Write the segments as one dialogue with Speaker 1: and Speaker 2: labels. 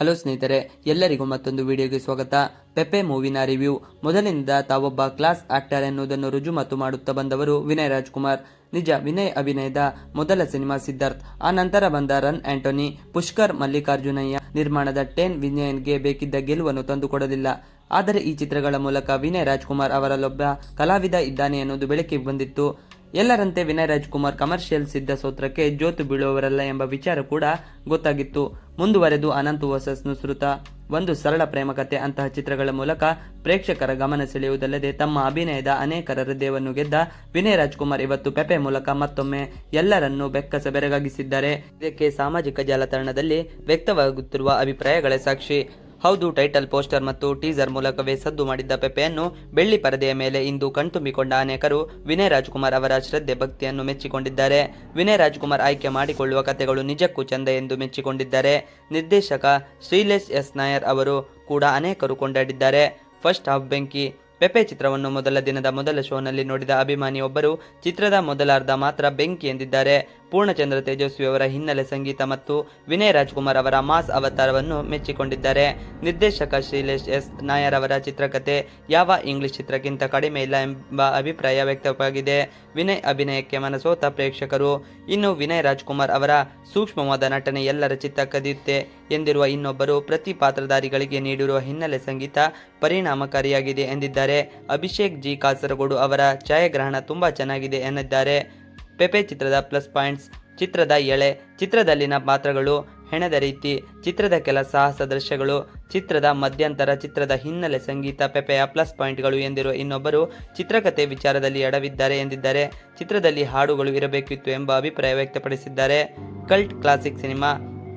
Speaker 1: Hello ಸ್ನೇಹಿತರೆ, ಎಲ್ಲರಿಗೂ ಮತ್ತೊಂದು ವಿಡಿಯೋಗೆ ಸ್ವಾಗತ. ಪೆಪೆ ಮೂವಿನ ರಿವ್ಯೂ. ಮೊದಲಿನಿಂದ ತಾವೊಬ್ಬ ಕ್ಲಾಸ್ ಆಕ್ಟರ್ ಎನ್ನುವುದನ್ನು ರುಜುಮಾತು ಮಾಡುತ್ತಾ ಬಂದವರು ವಿನಯ್ ರಾಜ್ಕುಮಾರ್. ನಿಜ, ವಿನಯ್ ಅಭಿನಯದ ಮೊದಲ ಸಿನಿಮಾ ಸಿದ್ಧಾರ್ಥ್. ಆ ನಂತರ ಬಂದ ರನ್ ಆಂಟೋನಿ, ಪುಷ್ಕರ್ ಮಲ್ಲಿಕಾರ್ಜುನಯ್ಯ ನಿರ್ಮಾಣದ ಟೆನ್ ವಿನಯನ್ಗೆ ಬೇಕಿದ್ದ ಗೆಲುವನ್ನು ತಂದುಕೊಡಲಿಲ್ಲ. ಆದರೆ ಈ ಚಿತ್ರಗಳ ಮೂಲಕ ವಿನಯ್ ರಾಜ್ಕುಮಾರ್ ಅವರಲ್ಲೊಬ್ಬ ಕಲಾವಿದ ಇದ್ದಾನೆ ಎನ್ನುವುದು ಬೆಳಕಿಗೆ ಬಂದಿತ್ತು. ಎಲ್ಲರಂತೆ ವಿನಯ್ ರಾಜ್ಕುಮಾರ್ ಕಮರ್ಷಿಯಲ್ ಸಿದ್ಧ ಸೂತ್ರಕ್ಕೆ ಜೋತು ಬೀಳುವವರಲ್ಲ ಎಂಬ ವಿಚಾರ ಕೂಡ ಗೊತ್ತಾಗಿತ್ತು. ಮುಂದುವರೆದು ಅನಂತ್ ವರ್ಸಸ್ ನುಸೃತ ಒಂದು ಸರಳ ಪ್ರೇಮ ಕಥೆ ಅಂತಹ ಚಿತ್ರಗಳ ಮೂಲಕ ಪ್ರೇಕ್ಷಕರ ಗಮನ ಸೆಳೆಯುವುದಲ್ಲದೆ ತಮ್ಮ ಅಭಿನಯದ ಅನೇಕರ ಹೃದಯವನ್ನು ಗೆದ್ದ ವಿನಯ್ ರಾಜ್ಕುಮಾರ್ ಇವತ್ತು ಪೆಪೆ ಮೂಲಕ ಮತ್ತೊಮ್ಮೆ ಎಲ್ಲರನ್ನೂ ಬೆಕ್ಕಸ ಬೆರಗಾಗಿಸಿದ್ದಾರೆ. ಇದಕ್ಕೆ ಸಾಮಾಜಿಕ ಜಾಲತಾಣದಲ್ಲಿ ವ್ಯಕ್ತವಾಗುತ್ತಿರುವ ಅಭಿಪ್ರಾಯಗಳೇ ಸಾಕ್ಷಿ. ಹೌದು, ಟೈಟಲ್ ಪೋಸ್ಟರ್ ಮತ್ತು ಟೀಸರ್ ಮೂಲಕವೇ ಸದ್ದು ಮಾಡಿದ್ದ ಪೆಪೆಯನ್ನು ಬೆಳ್ಳಿ ಪರದೆಯ ಮೇಲೆ ಇಂದು ಕಣ್ತುಂಬಿಕೊಂಡ ಅನೇಕರು ವಿನಯ್ ರಾಜ್ಕುಮಾರ್ ಅವರ ಶ್ರದ್ಧೆ ಭಕ್ತಿಯನ್ನು ಮೆಚ್ಚಿಕೊಂಡಿದ್ದಾರೆ. ವಿನಯ್ ರಾಜ್ಕುಮಾರ್ ಆಯ್ಕೆ ಮಾಡಿಕೊಳ್ಳುವ ಕಥೆಗಳು ನಿಜಕ್ಕೂ ಚಂದ ಎಂದು ಮೆಚ್ಚಿಕೊಂಡಿದ್ದಾರೆ. ನಿರ್ದೇಶಕ ಶ್ರೀಲೇಶ್ ಎಸ್. ನಾಯರ್ ಅವರು ಕೂಡ ಅನೇಕರು ಕೊಂಡಾಡಿದ್ದಾರೆ. ಫಸ್ಟ್ ಹಾಫ್ ಬೆಂಕಿ, ಪೆಪೆ ಚಿತ್ರವನ್ನು ಮೊದಲ ದಿನದ ಮೊದಲ ಶೋನಲ್ಲಿ ನೋಡಿದ ಅಭಿಮಾನಿಯೊಬ್ಬರು ಚಿತ್ರದ ಮೊದಲಾರ್ಧ ಮಾತ್ರ ಬೆಂಕಿ ಎಂದಿದ್ದಾರೆ. ಪೂರ್ಣಚಂದ್ರ ತೇಜಸ್ವಿ ಅವರ ಹಿನ್ನೆಲೆ ಸಂಗೀತ ಮತ್ತು ವಿನಯ್ ರಾಜ್ಕುಮಾರ್ ಅವರ ಮಾಸ್ ಅವತಾರವನ್ನು ಮೆಚ್ಚಿಕೊಂಡಿದ್ದಾರೆ. ನಿರ್ದೇಶಕ ಶ್ರೀಲೇಶ್ ಎಸ್ ನಾಯರ್ ಅವರ ಚಿತ್ರಕಥೆ ಯಾವ ಇಂಗ್ಲಿಷ್ ಚಿತ್ರಕ್ಕಿಂತ ಕಡಿಮೆ ಇಲ್ಲ ಎಂಬ ಅಭಿಪ್ರಾಯ ವ್ಯಕ್ತವಾಗಿದೆ. ವಿನಯ್ ಅಭಿನಯಕ್ಕೆ ಮನಸೋತ ಪ್ರೇಕ್ಷಕರು. ಇನ್ನು ವಿನಯ್ ರಾಜ್ಕುಮಾರ್ ಅವರ ಸೂಕ್ಷ್ಮವಾದ ನಟನೆ ಎಲ್ಲರ ಚಿತ್ತ ಕದಿಯುತ್ತೆ ಎಂದಿರುವ ಇನ್ನೊಬ್ಬರು ಪ್ರತಿ ಪಾತ್ರಧಾರಿಗಳಿಗೆ ನೀಡಿರುವ ಹಿನ್ನೆಲೆ ಸಂಗೀತ ಪರಿಣಾಮಕಾರಿಯಾಗಿದೆ ಎಂದಿದ್ದಾರೆ. ಅಭಿಷೇಕ್ ಜಿ. ಕಾಸರಗೋಡು ಅವರ ಛಾಯಾಗ್ರಹಣ ತುಂಬಾ ಚೆನ್ನಾಗಿದೆ ಎನ್ನಿದ್ದಾರೆ ಪೆಪೆ ಚಿತ್ರದ ಪ್ಲಸ್ ಪಾಯಿಂಟ್ಸ್, ಚಿತ್ರದ ಎಳೆ, ಚಿತ್ರದಲ್ಲಿನ ಪಾತ್ರಗಳು, ಹೆಣೆದ ರೀತಿ, ಚಿತ್ರದ ಕೆಲ ಸಾಹಸ ದೃಶ್ಯಗಳು, ಚಿತ್ರದ ಮಧ್ಯಂತರ, ಚಿತ್ರದ ಹಿನ್ನೆಲೆ ಸಂಗೀತ ಪೆಪೆಯ ಪ್ಲಸ್ ಪಾಯಿಂಟ್ಗಳು ಎಂದಿರುವ ಇನ್ನೊಬ್ಬರು ಚಿತ್ರಕಥೆ ವಿಚಾರದಲ್ಲಿ ಎಡವಿದ್ದಾರೆ ಎಂದಿದ್ದಾರೆ ಚಿತ್ರದಲ್ಲಿ ಹಾಡುಗಳು ಇರಬೇಕಿತ್ತು ಎಂಬ ಅಭಿಪ್ರಾಯ ವ್ಯಕ್ತಪಡಿಸಿದ್ದಾರೆ. ಕಲ್ಟ್ ಕ್ಲಾಸಿಕ್ ಸಿನಿಮಾ,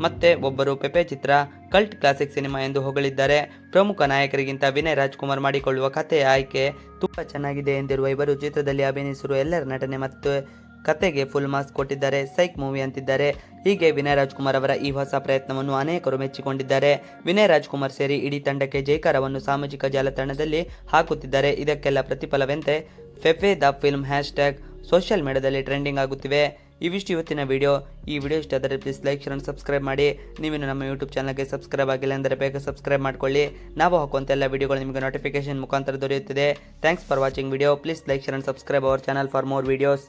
Speaker 1: ಮತ್ತೆ ಒಬ್ಬರು ಪೆಪೆ ಚಿತ್ರ, ಕಲ್ಟ್ ಕ್ಲಾಸಿಕ್ ಸಿನಿಮಾ ಎಂದು ಹೊಗಳಿದ್ದಾರೆ. ಪ್ರಮುಖ ನಾಯಕರಿಗಿಂತ ವಿನಯ್ ರಾಜ್ಕುಮಾರ್ ಮಾಡಿಕೊಳ್ಳುವ ಕಥೆಯ ಆಯ್ಕೆ ತುಂಬಾ ಚೆನ್ನಾಗಿದೆ ಎಂದಿರುವ ಇವರು ಚಿತ್ರದಲ್ಲಿ ಅಭಿನಯಿಸಿರುವ ಎಲ್ಲರ ನಟನೆ ಮತ್ತು ಕತೆಗೆ ಫುಲ್ ಮಾರ್ಕ್ಸ್ ಕೊಟ್ಟಿದ್ದಾರೆ ಸೈಕ್ ಮೂವಿ ಅಂತಿದ್ದಾರೆ. ಹೀಗೆ ವಿನಯ್ ರಾಜ್ಕುಮಾರ್ ಅವರ ಈ ಹೊಸ ಪ್ರಯತ್ನವನ್ನು ಅನೇಕರು ಮೆಚ್ಚಿಕೊಂಡಿದ್ದಾರೆ. ವಿನಯ್ ರಾಜ್ಕುಮಾರ್ ಸೇರಿ ಇಡೀ ತಂಡಕ್ಕೆ ಜೈಕಾರವನ್ನು ಸಾಮಾಜಿಕ ಜಾಲತಾಣದಲ್ಲಿ ಹಾಕುತ್ತಿದ್ದಾರೆ. ಇದಕ್ಕೆಲ್ಲ ಪ್ರತಿಫಲವೆಂತೆ Pepe the film hashtag social ಮೀಡಿಯಾದಲ್ಲಿ ಟ್ರೆಂಡಿಂಗ್ ಆಗುತ್ತಿವೆ. ಇವಿಷ್ಟು ಇವತ್ತಿನ ವಿಡಿಯೋ ಈ ವಿಡಿಯೋ ಇಷ್ಟ ಆದರೆ ಪ್ಲೀಸ್ ಲೈಕ್ ಶೇರ್ ಸಬ್ಸ್ಕ್ರೈಬ್ ಮಾಡಿ. ನೀವಿನ್ನು ನಮ್ಮ ಯೂಟ್ಯೂಬ್ ಚಾನಲ್ಗೆ ಸಬ್ಸ್ಕ್ರೈಬ್ ಆಗಿಲ್ಲ ಅಂದರೆ ಬೇಗ ಸಬ್ಸ್ಕ್ರೈಬ್ ಮಾಡಿಕೊಳ್ಳಿ. ನಾವು ಹಾಕುವಂಥ ಎಲ್ಲ ವಿಡಿಯೋಗಳು ನಿಮಗೆ ನೋಟಿಫಿಕೇಶನ್ ಮುಖಾಂತರ ದೊರೆಯುತ್ತದೆ. Thanks for watching video please like share subscribe our channel for more videos